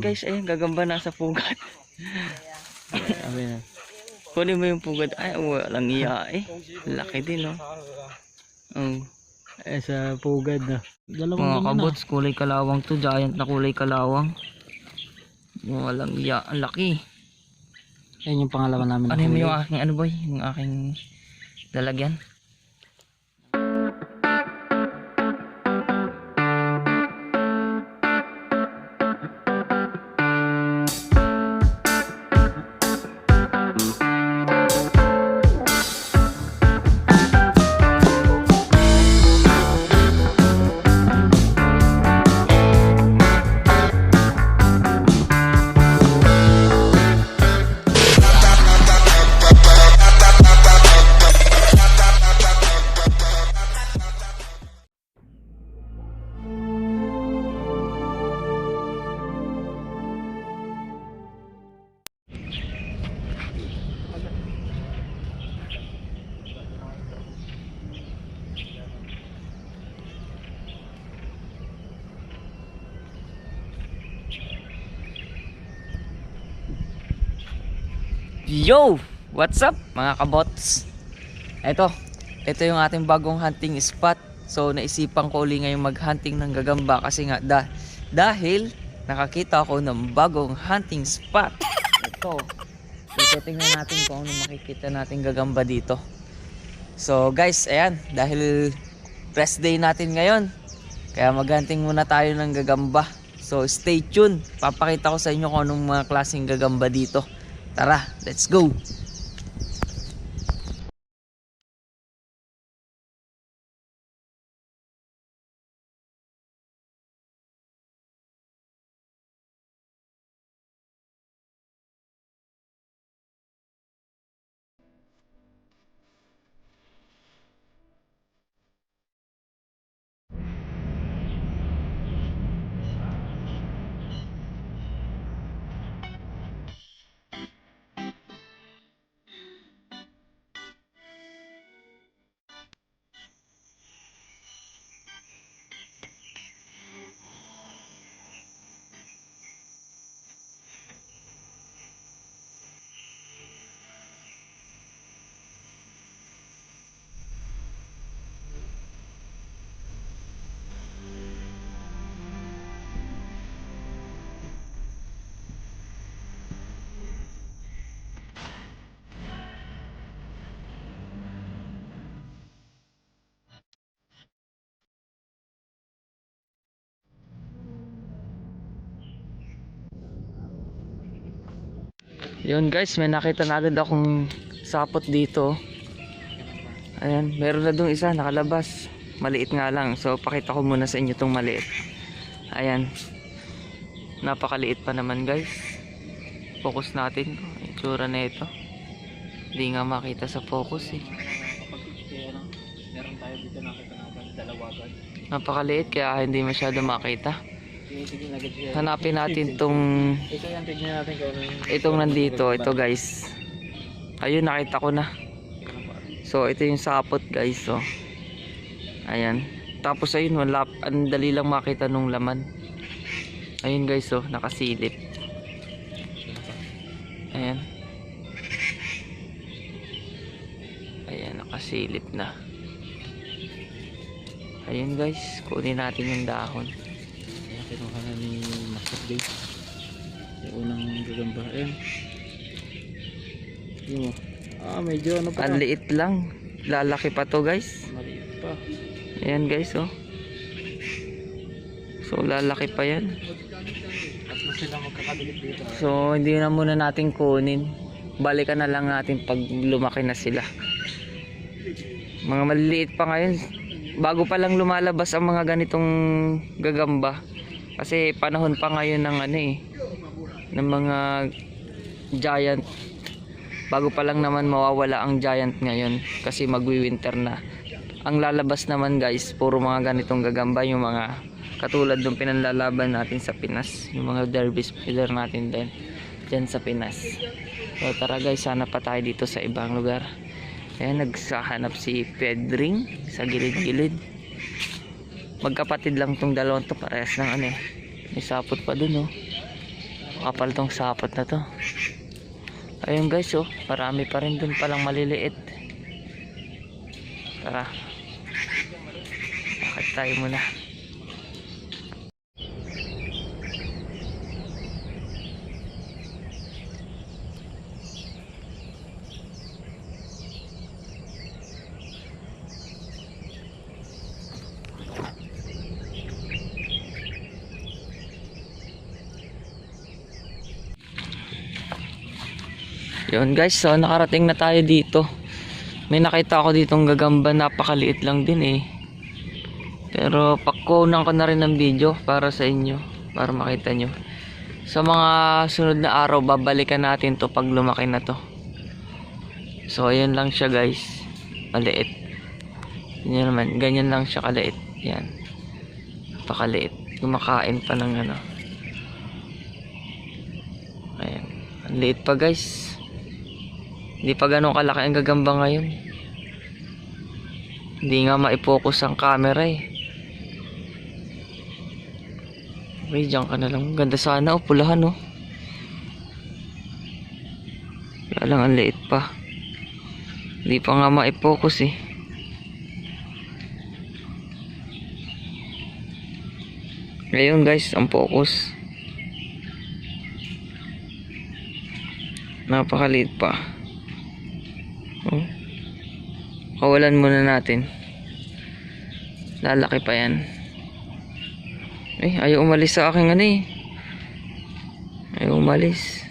Guys, ayan, gagamba nasa pugad. Sabi na. Kunin mo yung pugad. Ay, walang iya eh. Laki din, no? Oh. Eh, sa pugad na. Dalawang Mga ganyan kabots, kulay kalawang to. Giant na kulay kalawang. Walang iya. Ang laki. na. Yan yung pangalawa namin. na Ano yung aking, ano boy? Yung aking lalagyan? Yo! What's up mga kabots? Ito, ito yung ating bagong hunting spot. So naisipan ko uli ngayong mag-hunting ng gagamba kasi nga da dahil nakakita ako ng bagong hunting spot. Ito. So tingnan natin kung ano makikita natin gagamba dito. So guys, ayan, dahil rest day natin ngayon. Kaya maghunting muna tayo ng gagamba. So stay tuned. Papakita ko sa inyo kung anong mga klaseng gagamba dito. Tara, let's go! Yun guys, may nakita na agad akong sapot dito. Ayan, meron na dong isa nakalabas. Maliit nga lang. So pakita ko muna sa inyo tong maliit. Ayan. Napakaliit pa naman guys. Focus natin. Itsura na ito. Hindi nga makita sa focus eh. Meron tayo dito nakita natin dalawa. Napakaliit kaya hindi masyado makita. Hanapin natin tong Ito yan, tignan natin kung itong nandito. Ito guys. Ayun, nakita ko na. So, ito yung sapot guys. So, ayan. Tapos ayun, wala, ang dali lang makita nung laman. Ayun guys, so, nakasilip. Ayan. Ayan, nakasilip na. Ayun guys, kunin natin yung dahon. Na ni Master Dave. Yung unang gagamba. Ayan. Yung, ah, medyo ano pa. Ang liit lang. Lalaki pa to guys. Maliit pa. Ayan guys, oh. So, lalaki pa yan. So, hindi na muna natin kunin. Balikan na lang natin pag lumaki na sila. Mga maliliit pa ngayon. Bago pa lang lumalabas ang mga ganitong gagamba. Kasi panahon pa ngayon ng ano eh. Ng mga giant. Bago pa lang naman mawawala ang giant ngayon. Kasi magwi-winter na. Ang lalabas naman guys, puro mga ganitong gagamba. Yung mga katulad ng pinanlalaban natin sa Pinas. Yung mga derby spiller natin din. Diyan sa Pinas. So tara guys, sana pa tayo dito sa ibang lugar. Ayan, nagsahanap si Pedring sa gilid-gilid. Magkapatid lang tong dalawang to, parehas ng ano eh. May sapot pa dun oh. Kapal tong sapot na to. Ayun guys oh, marami pa rin dun palang maliliit. Tara. Bakit tayo muna? Yun guys, so nakarating na tayo dito. May nakita ako ditong gagamba, napakaliit lang din eh. Pero pakunan ko na rin ng video para sa inyo, para makita nyo. Sa mga sunod na araw, babalikan natin to pag lumaki na to. So ayan lang siya guys, maliit. Ganyan naman, ganyan lang siya kaliit. Yan. Napakaliit. Kumakain pa ng ano. Ayan. Ang liit pa guys. Hindi pa ganun kalaki ang gagamba ngayon. Hindi nga maipokus ang camera eh. Okay, dyan ka na lang. Ganda sana oh, pulahan oh. Wala lang, ang liit pa. Hindi pa nga maipokus eh. Ngayon guys, ang focus. Napakaliit pa. Oh. Kawalan muna natin. Lalaki pa yan. Eh, ayaw umalis sa aking ano eh. Ayaw umalis.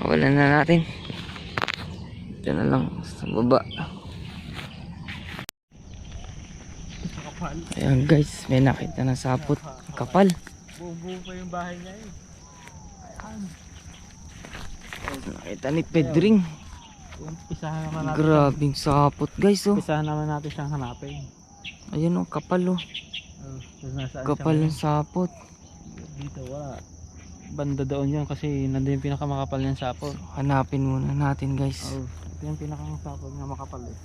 Kawalan na natin. Ito na lang sa baba. Ayan guys, may nakita na sapot. Kapal. Buo-buo pa yung bahay niya eh. Nakita ni Pedring. Umpisahan naman natin. Grabing sapot guys oh. Umpisahan naman natin siyang hanapin. Ayun oh, kapal oh. Oh, Kapal ng sapot. Dito wala. Banda doon yun kasi nandun yung pinakamakapal niyang sapot. Hanapin muna natin guys. Oh, ito yung pinakamasapot na makapal eh.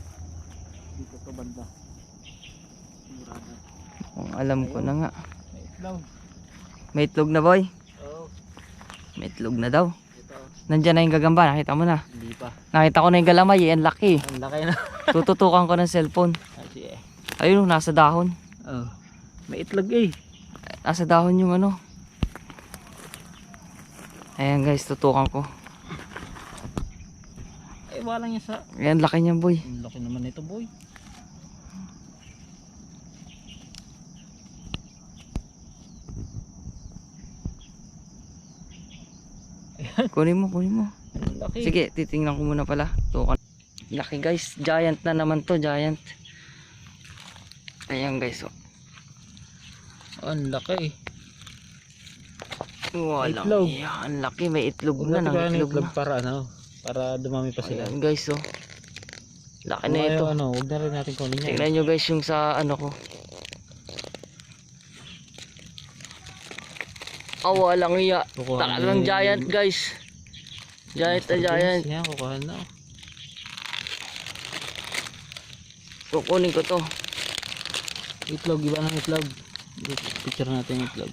Dito to banda. Sigurado. Kung alam ko na nga. May itlog. May itlog na boy. Oo. May itlog na daw. Ito. Nandyan na yung gagamba. Nakita mo na. Hindi pa. Nakita ko na yung galamay. eh. Ang laki. Ang laki na. Tututukan ko ng cellphone. Kasi eh. Ayun nasa dahon. Oh. May itlog eh. Nasa dahon yung ano. Ayan guys, tutukan ko. Eh wala niya sa... Ayan, laki niya boy. Ang laki naman nito boy. Kunin mo, kunin mo. Laki. Sige, titingnan ko muna pala. Tukan. Laki guys, giant na naman to, giant. Ayan guys, oh. Ang laki eh. Walang Itlog. ang laki, may itlog Huwag na, ng itlog itlog na. para ano. Para dumami pa sila. Ayan guys, oh. Laki na ito. ayaw, ano, huwag na rin natin kunin yan. Tingnan nyo guys yung sa ano ko. Oh, walang iya. Talagang ni- giant guys. Giant na giant. Yan, kukuha na. Kukunin ko to. Itlog, iba ng itlog. Picture natin yung itlog.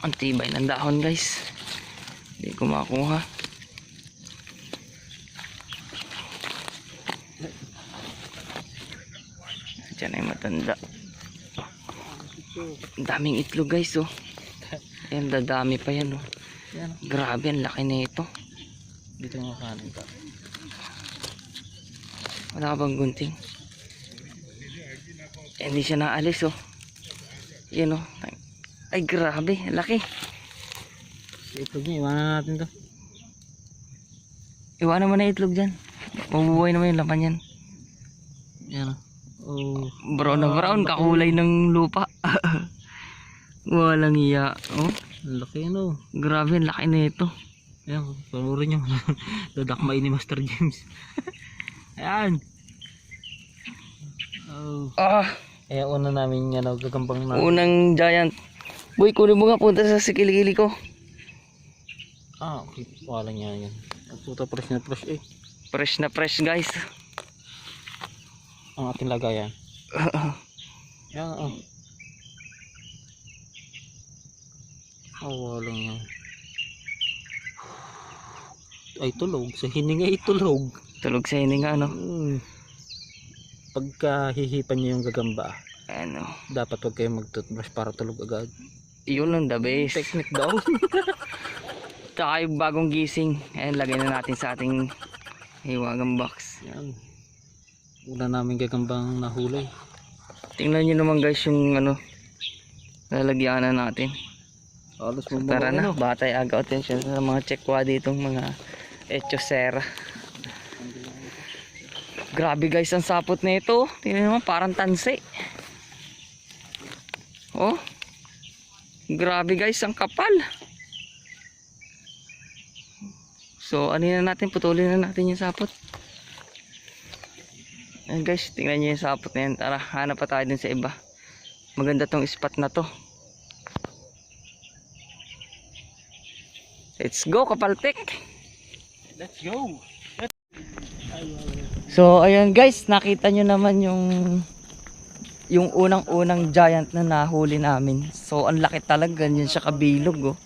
Ang tibay ng dahon guys. Hindi ko makuha. Diyan ay matanda. Ang daming itlog guys oh. Ayan, dadami pa yan oh. Yan. Grabe, ang laki na ito. Dito yung kanin ka. Wala ka bang gunting? Eh, hindi siya naalis oh. Yan oh. Ay grabe, ang laki. Itlog niya, iwanan natin to. Iwanan mo na itlog dyan. Mabubuhay naman yung laman yan. Yan. Oh. Brown na brown, kakulay ng lupa. Walang iya. Oh, laki ano. grabe, ang laki na ito. Ayan, panurin nyo. Dadakmay ni Master James. Ayan. Oh. Ah, Kaya una namin ano, gagambang na. unang giant. Boy, kunin mo nga punta sa sikili-kili ko. Ah, okay. Wala niya yan. Puta fresh na fresh eh. Fresh na fresh, guys. Ang ating lagayan. Yan, oh. Oh, walang yan. Ay, tulog. Sa hininga ay tulog. Tulog sa hininga, ano? Hmm. Pagka hihipan niyo yung gagamba, Ano? dapat huwag kayong mag-toothbrush para tulog agad. Yun ang the best. Technique daw. Tsaka yung bagong gising. Ayan, lagay na natin sa ating hiwagang box. Yan. Una namin gagambang nahuli. Tingnan nyo naman guys yung ano, lalagyanan natin. Alos So, tara na, batay aga attention sa mga chekwa ditong mga echosera. Grabe guys ang sapot na ito. Tingnan naman parang tanse. Oh. Grabe guys ang kapal. So ano na natin, putulin na natin yung sapot. Ayan guys, tingnan nyo yung sapot na yan. Tara, hanap pa tayo dun sa iba. Maganda tong spot na to. Let's go, kapaltik! Let's go! So, ayan guys, nakita nyo naman yung yung unang-unang giant na nahuli namin. So, ang laki talaga, ganyan siya kabilog, oh.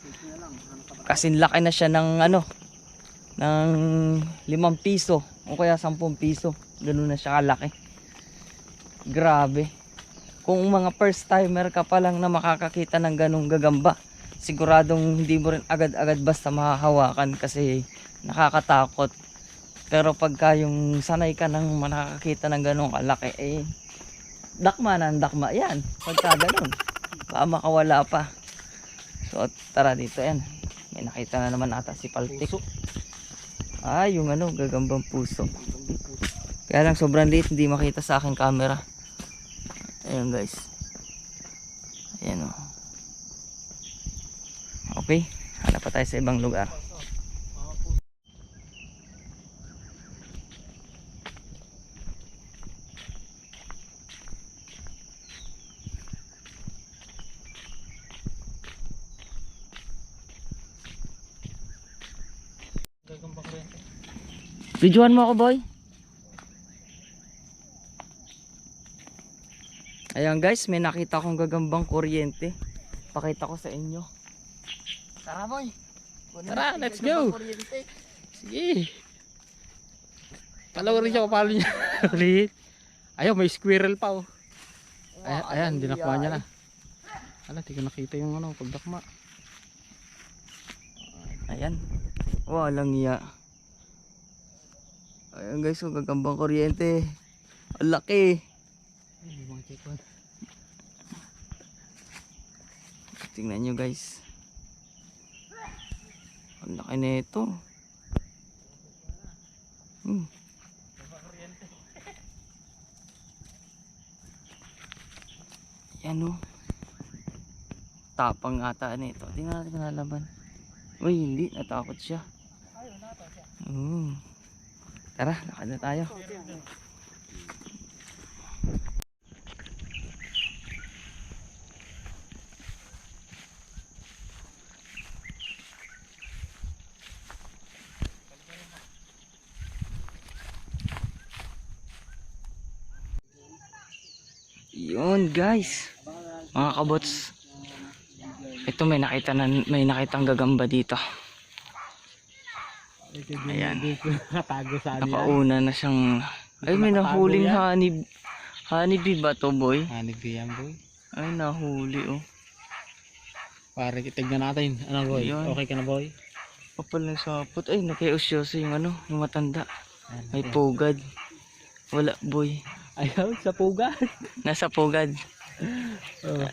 Kasi laki na siya ng ano, ng limang piso, o kaya sampung piso. Ganun na siya kalaki. Grabe. Kung mga first timer ka pa lang na makakakita ng ganung gagamba, siguradong hindi mo rin agad-agad basta mahahawakan kasi nakakatakot. Pero pagka yung sanay ka nang nakakakita ng ganong kalaki, eh, dakma na dakma yan. Pagka ganun, baka makawala pa. So, tara dito yan. May nakita na naman ata si Paltik. Ah, yung ano, gagambang puso. Kaya lang sobrang liit, hindi makita sa aking camera. Ayun guys. Ayan o. Okay, hanap pa tayo sa ibang lugar. Videoan mo ako, boy. Ayan guys, may nakita akong gagambang kuryente. Pakita ko sa inyo. Tara, boy. Tara, let's go. Sige. Palaw rin siya kung paano niya ulit. Ayaw, may squirrel pa oh. Wow, ayan, ang dinakma niya na. Ala, di ko nakita yung ano, pagdakma. Ayan. Walang iya. Ayan guys, oh, gagambang kuryente. Ang laki. Tingnan nyo guys. Ang laki na ito. Hmm. Yan o. Tapang ata na ito. Tingnan natin kung nalaban. Uy, hindi. Natakot siya. Hmm. Tara, lakad na tayo. Yun guys. Mga kabots. Ito may nakita na may nakitang gagamba dito. Ayan. Nakauna na siyang ay may nahuling honey honeybee ba to boy? Hanip yan boy. Ay nahuli oh. Pare, tignan natin. Ano boy? Yun. Okay ka na boy? Kapal ng sapot. Ay nakiusyoso yung ano, yung matanda. Ayan, May pugad. Wala boy. Ayaw, sa puga. Nasa pugad. oh.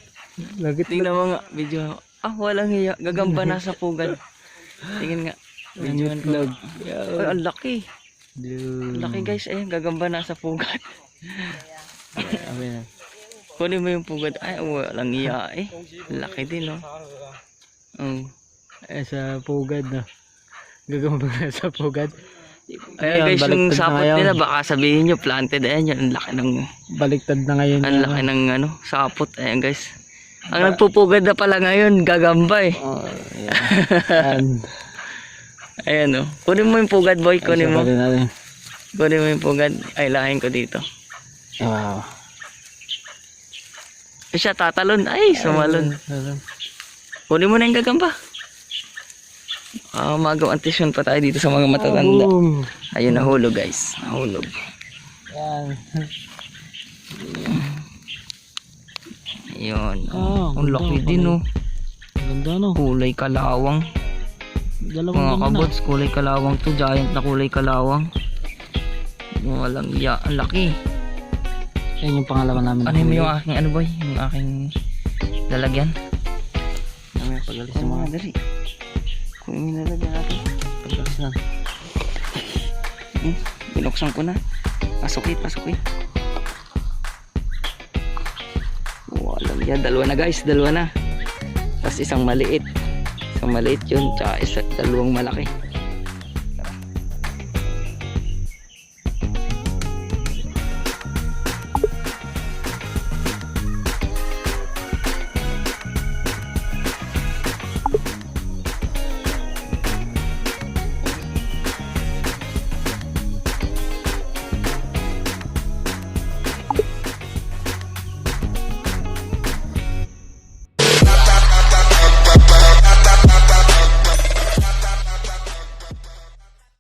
Lagit Tingnan mo nga video. Ah walang hiya. Gagamba nasa pugad. Tingin nga. Videoan ko. Ay ang laki. Ang laki guys. Ayun gagamba nasa pugad. Amin. Kunin mo yung pugad. Ay, walang iya eh. Laki din, no? Oh. Eh, sa pugad na. Gagamba na sa pugad. Ay, Yan, guys, yung sapot ngayon. nila, baka sabihin nyo, planted. Ayan, yun. Ang laki ng, Baliktad na ngayon. ang laki ng, ano, sapot. Ayan, guys. Ang nagpupugad na pala ngayon, gagamba eh. Oh, yan. Ayan, oh. Kunin mo yung pugad, boy. Kunin mo. Kunin mo yung pugad. Ay, lahin ko dito. Wow. Siya tatalon. Ay, sumalon. Kunin mo na yung gagamba. Ah, magaw antisyon pa tayo dito sa mga matatanda. Boom. Ayun, nahulog guys. Nahulog. Yan. Ayun. Ah, Ang ganda laki din oh. Ang Ganda no. Kulay kalawang. Dalawang Mga kabots, kulay kalawang to. Giant na kulay kalawang. Walang ya. Ang laki. na. Yan yung pangalawa namin. Ano mo yung aking ano boy? Yung aking lalagyan? Pagalis Ano yung mga mga dali? Yung lalagyan natin. pagalis na. Hmm, binuksan ko na. Pasok eh, pasok eh. Walang yan. Dalawa na guys, dalawa na. Tapos isang maliit. Isang maliit yun, tsaka isa, dalawang malaki.